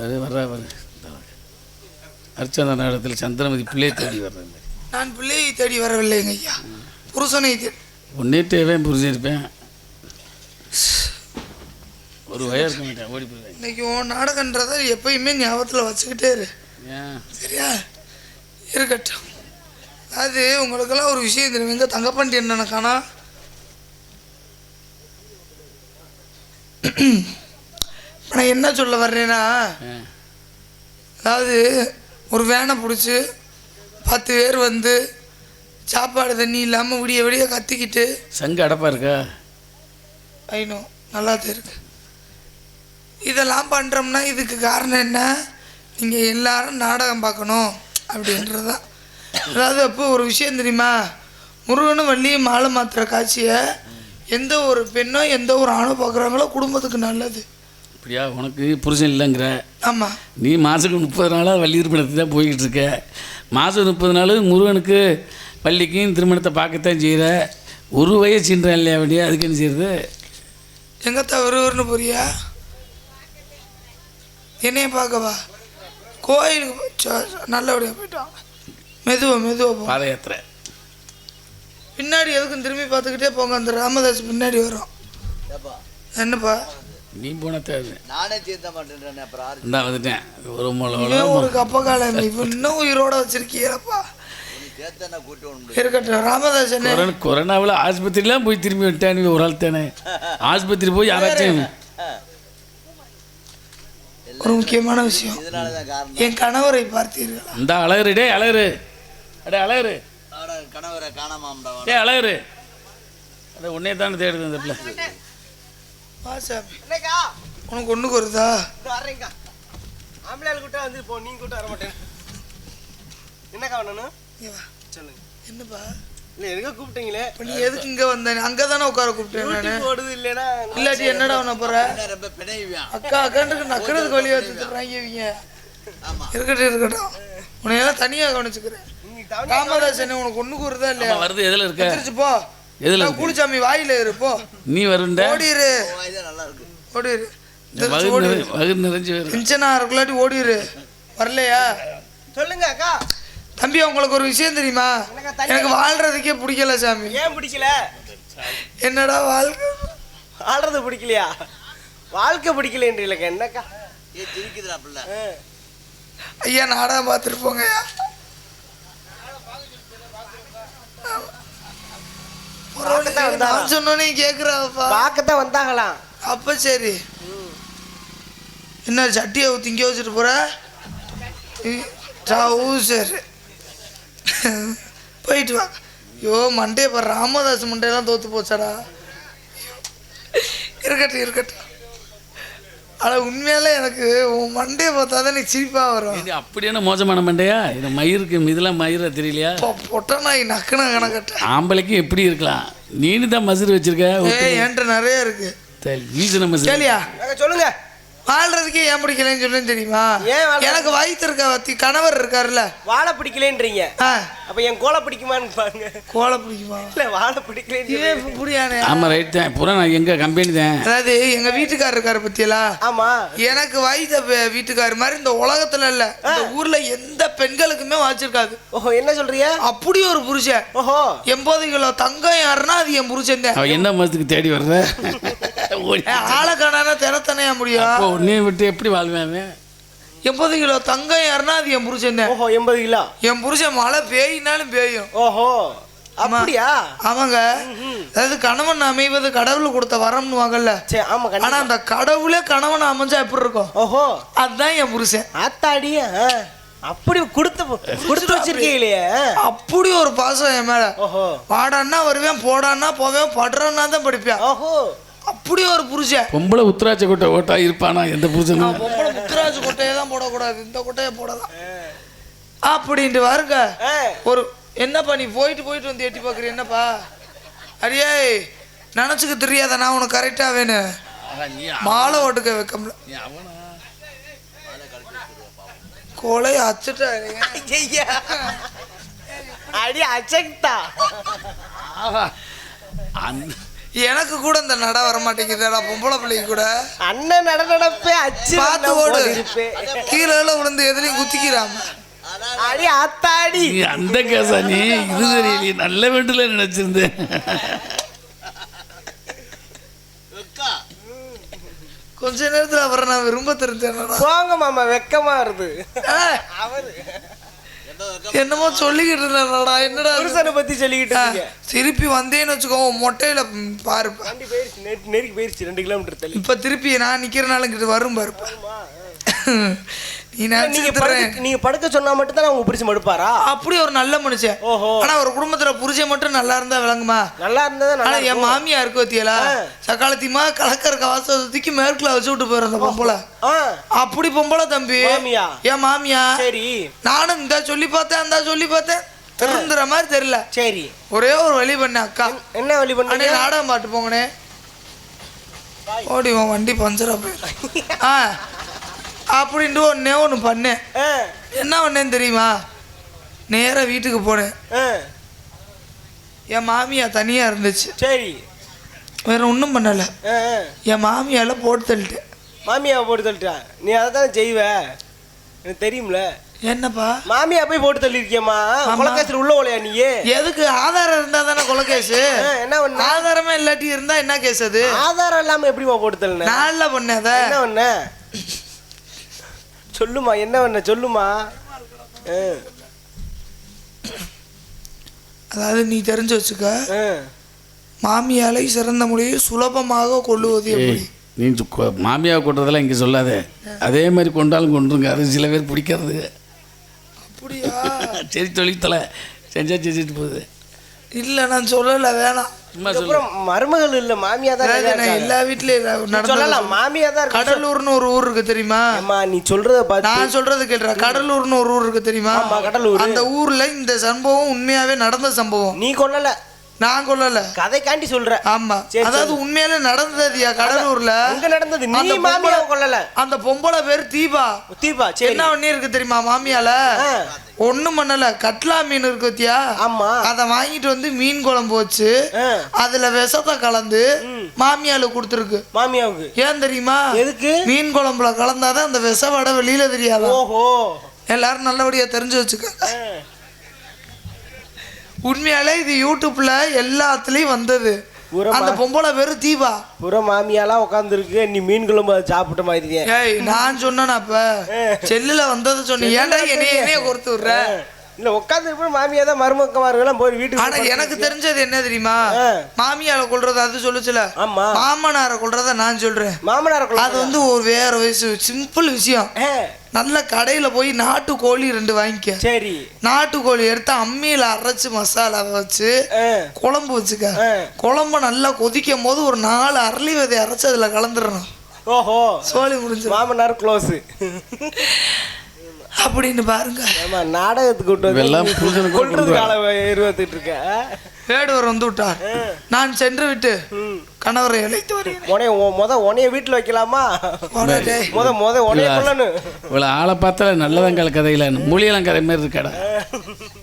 அது வர்றா வர அர்ச்சனா நேரத்தில் சந்திரமதி பிள்ளை தேடி வர்றேன் நான் பிள்ளையை தேடி வரவில்லைங்க ஐயா. புருஷனை தேடி ஒன்னேட்டேவே புரிஞ்சிருப்பேன் ஒரு வயம் இருக்க மாட்டேன் ஓடி போயிடுவேன். இன்னைக்கு உன் நாடகன்றதை எப்பயுமே ஞாபகத்தில் வச்சுக்கிட்டே இரு. சரியா? இருக்கட்டும். அது உங்களுக்கெல்லாம் ஒரு விஷயம் தெரியும். எங்க தங்கப்பாண்டி காணா? நான் என்ன சொல்ல வர்றேன்னா. அதாவது ஒரு வேனை பிடிச்சி பத்து பேர் வந்து சாப்பாடு தண்ணி இல்லாமல் விடிய விடிய கத்திக்கிட்டு சங்கு அடப்பா இருக்கா? ஐநோ நல்லா தான் இருக்கு. இதெல்லாம் பண்ணுறோம்னா இதுக்கு காரணம் என்ன? நீங்கள் எல்லாரும் நாடகம் பார்க்கணும் அப்படின்றது தான் அதாவது அப்போ ஒரு விஷயம் தெரியுமா? முருகனும் வள்ளியும் மாலை மாத்துற காட்சியை எந்த ஒரு பெண்ணோ எந்த ஒரு ஆணோ பார்க்குறாங்களோ குடும்பத்துக்கு நல்லது. அப்படியா? உனக்கு புருஷன் இல்லைங்கிற. ஆமாம் நீ மாதத்துக்கு முப்பது நாளாக வள்ளியிருப்பிடத்தை தான் போய்கிட்டு இருக்க. மாதம் முப்பது நாள் முருகனுக்கு பள்ளிக்கும் திருமணத்தை பார்க்கத்தான் செய்கிற ஒரு வயசுன்றேன் இல்லையா அப்படியா அதுக்கு என்ன செய்யுது எங்கத்தா விறுவிறுன்னு போறியா என்னைய பார்க்கவா? கோயிலுக்கு நல்லபடியாக போயிட்டு வாங்க மெதுவா மெதுவா போ. பாத யாத்திரை. பின்னாடி எதுக்கும் திரும்பி பார்த்துக்கிட்டே போங்க. அந்த ராமதாஸ் பின்னாடி வரும். என்னப்பா? நீ போன தேவை. நானே தீர்த்த மாட்டேன்றேன் அப்புறம் வந்துட்டேன். ஒரு இவன் ஒரு கப்ப காலம் இவன் இன்னும் உயிரோட நீ நான் இருக்கட்டும் என்ன கொரோனா கொரோனாவில் ஆஸ்பத்திரிலாம் போய் திரும்பி விட்டானு ஒரு ஆள் தானே. ஆஸ்பத்திரி போய் யாராச்சும் ஒரு முக்கியமான விஷயம். இதனால தான் காரணம். என் கணவரை பார்த்தீர்களா? இந்த அழகுரு டே அழகுரு அடே அழகுரு ஆனா கணவரை காணாமாம்டா டே அழகுரு அட உன்னே தானே தேடுது இந்த பிள்ளை. வா சாமி. உனக்கு ஒன்றுக்கு வருதா? வர்றேங்க்கா ஆம்பளையாள் கூட்டம் வந்து போ நீங்க கூட்டம் வர மாட்டேன். என்னக்கா வேணும் சொல்லுங்க. என்னப்பா? இல்லை எதுக்காக கூப்பிட்டீங்களே? இப்போ நீ எதுக்கு இங்கே வந்த? அங்கே தானே உட்கார கூப்பிட்டேன் நான். இல்லைன்னா இல்லாட்டி என்னடா பண்ண போற? என்ன ரொம்ப அக்கா அக்கான்ட்டு நக்கிறதுக்கு வழியை வச்சுருக்காங்க இவங்க. ஆமா. இருக்கட்டும் இருக்கட்டும். உன்னையெல்லாம் தனியாக கவனிச்சுக்கிறேன். ராமதாஸ் என்ன உனக்கு ஒன்றுக்கு வருதா இல்லையா? வருது எதில் இருக்க? போ. எதில் கூலிச்சாமி வாயில இரு போ. நீ வருண்ட? ஓடிரு. வாய்தான் நல்லா இருக்கு. ஓடிரு. வகுறு நிறைஞ்சு டென்ஷனா இருக்குள்ளாட்டி ஓடிரு. வரலையா? சொல்லுங்க அக்கா. தம்பி உங்களுக்கு ஒரு விஷயம் தெரியுமா? எனக்கு வாழ்றதுக்கே பிடிக்கல சாமி. ஏன் பிடிக்கல? என்னடா வாழ்க்கை? ஆடுறது பிடிக்கலையா? வாழ்க்கை பிடிக்கலன்றீங்களக்கா என்னக்கா? ஏ திரிக்குதுடா பிள்ளை. ஐயா நாடகம் பார்த்துட்டு போங்கய்யா. பார்க்கத்தான் வந்தாளா? நான் சொன்னோன்னே கேட்குறாப்பா பார்க்கத்தான் வந்தாங்களாம். அப்ப சரி. என்ன சட்டியை இங்கே வச்சுட்டு போற? சரி போயிட்டு வா. ஐயோ மண்டே பாரு ராமதாஸ் மண்டையெல்லாம் தோத்து போச்சாடா. இருக்கட்டும் இருக்கட்டும். ஆனால் உண்மையாலே எனக்கு உன் மண்டையை பார்த்தா தான் எனக்கு சிரிப்பாக வரும். இது அப்படியான மோசமான மண்டையா? இது மயிருக்கு இதெல்லாம் மயிரா தெரியலையா? பொட்டை நாய் நக்குன கணக்கட்ட ஆம்பளைக்கும் எப்படி இருக்கலாம்? நீனு தான் மசுறு வச்சிருக்க ஏய் என்கிட்ட நிறைய இருக்கு. சரி, வீசின மசுறு கேளியா? அக்கா சொல்லுங்க. வாழ்றதுக்கே ஏன் பிடிக்கலன்னு சொல்லுன்னு தெரியுமா? எனக்கு வயிற்று இருக்க கணவர் இருக்காருல்ல. வாழை பிடிக்கலன்றீங்க. ஆ. அப்ப என் கோலை பிடிக்குமான்னு பாருங்க. கோலை பிடிக்குமா? இல்ல வாழை பிடிக்கலன்னு புரியானே ஆமா ரைட் தான். பூரா நான் எங்க கம்பெனி தான். அதாவது எங்க வீட்டுக்காரர் இருக்காரு பத்தியலா? ஆமா. எனக்கு வயத வீட்டுக்காரர் மாதிரி இந்த உலகத்துல இல்ல. இந்த ஊர்ல எந்த பெண்களுக்குமே வாச்சிருக்காது. ஓஹோ என்ன சொல்றீங்க? அப்படி ஒரு புருஷன். ஓஹோ. எண்பது கிலோ தங்கம் யாருன்னா அது என் புருஷன் தான். என்ன மாதத்துக்கு தேடி வர்ற? ஓடி. ஆளை காணானா தினத்தனையா முடியும். அப்போ உன்னைய விட்டு எப்படி வாழ்வேன்? எண்பது கிலோ தங்கம் யாருன்னா அது என் புருஷன் ஓஹோ எண்பது கிலோ. என் புருஷன் மழை பெய்யினாலும் பெய்யும். ஓஹோ அப்படியா? ஆமாங்க. அதாவது கணவன் அமைவது கடவுள் கொடுத்த வரம்னு வாங்கல்ல ஆனா அந்த கடவுளே கணவன் அமைஞ்சா எப்படி இருக்கும்? ஓஹோ. அதுதான் என் புருஷன். ஆத்தாடி ஆ. அப்படி கொடுத்து கொடுத்து வச்சிருக்கீங்களே? அப்படி ஒரு பாசம் என் மேல. ஓஹோ. பாடான்னா வருவேன் போடான்னா போவேன் படுறேன்னா தான் படிப்பேன். ஓஹோ. அப்படி ஒரு புருஷன். பொம்பளை உத்தராட்ச கொட்டை ஓட்டா இருப்பானா? எந்த புருஷனும் நான் பொம்பளை முத்துராஜ் கொட்டையை தான் போடக்கூடாது. இந்த கொட்டையை போடலாம். அப்படின்ட்டு வருங்க. ஒரு என்னப்பா நீ போயிட்டு போயிட்டு வந்து எட்டி பார்க்குற என்னப்பா? அடியே நினச்சிக்க தெரியாத நான் உனக்கு கரெக்டாக வேணும் மாலை ஓட்டுக்க வைக்கம்ல. நீ அவனா கொலை அச்சுட்டாருங்க ஐயா. அடி அச்சக்தா ஆஹா. அந்த எனக்கு கூட இந்த நட வர மாட்டேங்குதுடா பொம்பளை பிள்ளைக்கு கூட. அண்ணன் நட நடப்பே அச்சு பார்த்து ஓடு. கீழே விழுந்து எதுலையும் குத்திக்கிறாம. அடி ஆத்தாடி. அந்த கேசா நீ இது தெரியலையே நல்ல வீட்டில் நினச்சிருந்தேன் கொஞ்ச நேரத்துல அவரை நான் விரும்ப தெரிஞ்சேன்டா போங்க மாமா வெக்கமா ஏய், அவரு. என்னமோ சொல்லிக்கிட்டு இருந்தேன்டா என்னடா? புருஷனை பத்தி சொல்லிக்கிட்டு திருப்பி வந்தேன்னு வச்சுக்கோ மொட்டையில பாருப்ப. நெருக்கி நெருக்கி போயிருச்சு ரெண்டு கிலோமீட்டர் தள்ளி. இப்ப திருப்பி நான் நிக்கிறனால இங்கிட்டு வரும் பாருப்ப. நீ நீங்க படுக்க நீங்க படுக்க சொன்னா மட்டும் தான் உங்க மடுப்பாரா அப்படி ஒரு நல்ல மனுஷன். ஓஹோ. ஆனா ஒரு குடும்பத்துல புருஷன் மட்டும் நல்லா இருந்தா விளங்குமா? நல்லா இருந்ததா ஆனா நல்லா என் இருக்கும். மாமியா இருக்கு பத்தியலா? சக்காலத்தியமா கலக்கற கவாச தூக்கி மேற்குல வச்சு விட்டு போயிரு அந்த பொம்பளை. ஆ. அப்படி பொம்பளை தம்பி. மாமியா? என் மாமியா. சரி. நானும் இந்த சொல்லி பார்த்தேன் இந்த சொல்லி பார்த்தேன். திருந்துற மாதிரி தெரியல. சரி. ஒரே ஒரு வழி பண்ணேன் அக்கா. என்ன வழி அண்ணே பண்ணீங்க நாடகம் பாட்டு போங்கண்ணே. ஓடி உன் வண்டி பஞ்சரா போயிடும் ஆ. அப்படின்ட்டு ஒன்னே ஒன்று பண்ணேன் என்ன பண்ணேன்னு தெரியுமா? நேராக வீட்டுக்கு போனேன். என் மாமியா தனியாக இருந்துச்சு. சரி. வேற ஒன்றும் பண்ணலை. என் மாமியால போட்டு தள்ளிட்டேன். மாமியாவை போட்டு தள்ளிட்டான் நீ அதை தான் செய்வ. எனக்கு தெரியும்ல. என்னப்பா? மாமியா போய் போட்டு தள்ளிருக்கியம்மா ஆமா. கொலக்காசில் உள்ள ஓலையா நீயே எதுக்கு? ஆதாரம் இருந்தா தானே கொலை கேஸு ஆ, என்ன பண்ண? ஆதாரமே இல்லாட்டி இருந்தா என்ன கேஸ் அது? ஆதாரம் இல்லாம எப்படிமா போட்டு தள்ளின? நான்ல பண்ணேன் அதை. என்ன பண்ண? சொல்லுமா என்ன பண்ண சொல்லுமா? அதாவது நீ தெரிஞ்சு வச்சுக்க. மாமியாலை சிறந்த முறையை சுலபமாக கொள்ளுவது எப்படி? நீ மாமியாவை கொட்டுறதெல்லாம் இங்கே சொல்லாதே. அதே மாதிரி கொண்டாலும் கொண்டுருங்க அது சில பேர் பிடிக்கிறது அப்படியா? சரி தொழித்தலை செஞ்சா செஞ்சுட்டு போகுது. இல்ல நான் சொல்லல வேணாம். அப்புறம் மருமகள் இல்ல மாமியா தான். எல்லா வீட்லயும் சொல்லலாம் மாமியா தான் கடலூர்னு ஒரு ஊர் இருக்கு தெரியுமா? அம்மா நீ சொல்றத பார்த்து நான் சொல்றது கேட்டுறா கடலூர்னு ஒரு ஊர் இருக்கு தெரியுமா? ஆமா கடலூர். அந்த ஊர்ல இந்த சம்பவம் உண்மையாவே நடந்த சம்பவம். நீ கொல்லல. நான் கொல்லல. கதைக்காண்டி சொல்ற. ஆமா. அதாவது உண்மையாலே நடந்ததுயா கடலூர்ல? அங்க நடந்தது. நீ அந்த மாமியாவை பொம்பளை- கொல்லல. அந்த பொம்பளை பேர் தீபா. தீபா சரி. என்ன பண்ணி இருக்கு தெரியுமா மாமியால? ஒண்ணும் பண்ணல. கட்லா மீன் இருக்கு பத்தியா? ஆமா. அதை வாங்கிட்டு வந்து மீன் குழம்பு வச்சு. அதுல விஷத்தை கலந்து மாமியால கொடுத்துருக்கு. மாமியாவுக்கு? ஏன் தெரியுமா? எதுக்கு? மீன் குழம்புல கலந்தாதான் அந்த விஷ வடை வெளியில தெரியாதா? ஓஹோ. எல்லாரும் நல்லபடியா தெரிஞ்சு வச்சுக்க ஆ. உண்மையாலே இது யூடியூப்ல எல்லாத்துலயும் வந்தது. அந்த பொம்பளை பேரு தீபா புற மாமியாலாம் உட்காந்துருக்கு நீ மீன் குழம்பு சாப்பிட்ட மாதிரி ஏய் நான் சொன்னேனா அப்ப? செல்லுல வந்ததை சொன்னேன் ஏன்டா என்னைய என்னைய கொடுத்து விடுற? இல்ல உட்காந்து மாமியா தான் மருமக்கமார்கள்லாம் போய் வீட்டுக்கு ஆனா எனக்கு தெரிஞ்சது என்ன தெரியுமா? ஆ. மாமியார கொள்றது அது சொல்லுச்சுல. ஆமா. மாமனார கொள்றத நான் சொல்றேன். மாமனார் அது வந்து ஒரு வேற வயசு சிம்பிள் விஷயம். நல்ல கடையில போய் நாட்டு கோழி ரெண்டு வாங்கிக்க. சரி. நாட்டு கோழி எடுத்து அம்மியில அரைச்சு மசாலா வச்சு குழம்பு வச்சுக்க. குழம்பு நல்லா கொதிக்கும் போது ஒரு நாலு அரளி விதை அரைச்சு அதுல கலந்துடணும். ஓஹோ. சோழி முடிஞ்சிடும் மாமனார் க்ளோஸ் அப்படின்னு பாருங்க. ஆமா நாடகத்துக்கு விட்டு புருஷனுக்கு கொல்றது கால இருபத்துட்டு இருக்க? வேடுவர் வந்து விட்டார். நான் சென்று விட்டு. கணவரை அழைத்து வருகிறேன். உனைய உன் முத உனைய வீட்டுல வைக்கலாமா. முத முத உனைய கொள்ளணும் இவ்வளோ ஆளை பார்த்தா நல்லதங்கால கதையில் மூலியலாம் கதை மாதிரி இருக்காடா.